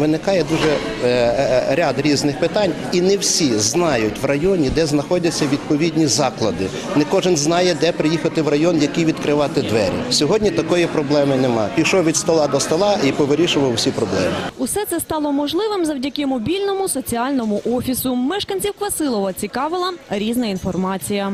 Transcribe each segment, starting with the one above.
Виникає дуже е, е, ряд різних питань, і не всі знають в районі, де знаходяться відповідні заклади. Не кожен знає, де приїхати в район, які відкривати двері. Сьогодні такої проблеми нема. Пішов від стола до стола і повирішував всі проблеми. Усе це стало можливим завдяки мобільному соціальному офісу. Мешканців Квасилова цікавила різна інформація.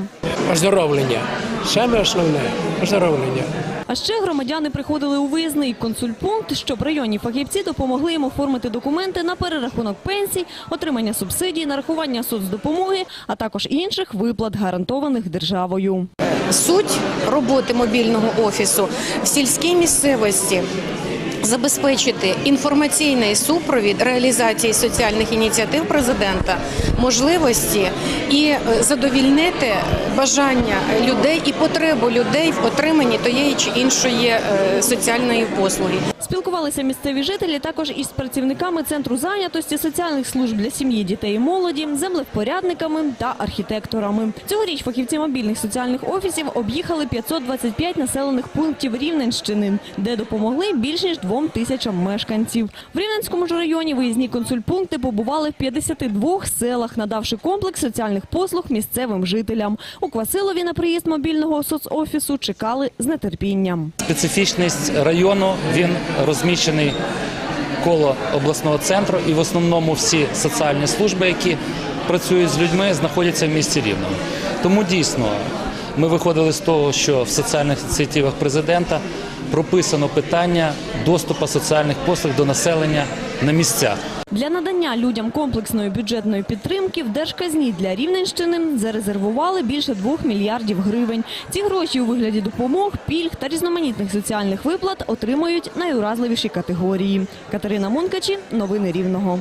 оздоровлення. Саме основне оздоровлення. А ще громадяни приходили у виїзний консульпункт, щоб районні фахівці допомогли їм оформити документи на перерахунок пенсій, отримання субсидій, нарахування соцдопомоги, а також інших виплат, гарантованих державою. Суть роботи мобільного офісу в сільській місцевості забезпечити інформаційний супровід реалізації соціальних ініціатив президента, можливості і е, задовільнити бажання людей і потребу людей в отриманні тієї чи іншої е, соціальної послуги. Спілкувалися місцеві жителі також із працівниками центру зайнятості, соціальних служб для сім'ї, дітей і молоді, землевпорядниками та архітекторами. Цьогоріч фахівці мобільних соціальних офісів об'їхали 525 населених пунктів Рівненщини, де допомогли більш ніж двом тисячам мешканців. В Рівненському ж районі виїзні консультпункти побували в 52 селах, надавши комплекс соціальних послуг місцевим жителям. У Квасилові на приїзд мобільного соцофісу чекали з нетерпінням. Специфічність району він розміщений коло обласного центру, і в основному всі соціальні служби, які працюють з людьми, знаходяться в місті Рівному. Тому дійсно ми виходили з того, що в соціальних ініціативах президента прописано питання доступу соціальних послуг до населення на місцях. Для надання людям комплексної бюджетної підтримки в Держказні для Рівненщини зарезервували більше 2 мільярдів гривень. Ці гроші у вигляді допомог, пільг та різноманітних соціальних виплат отримають найуразливіші категорії. Катерина Мункачі, новини Рівного.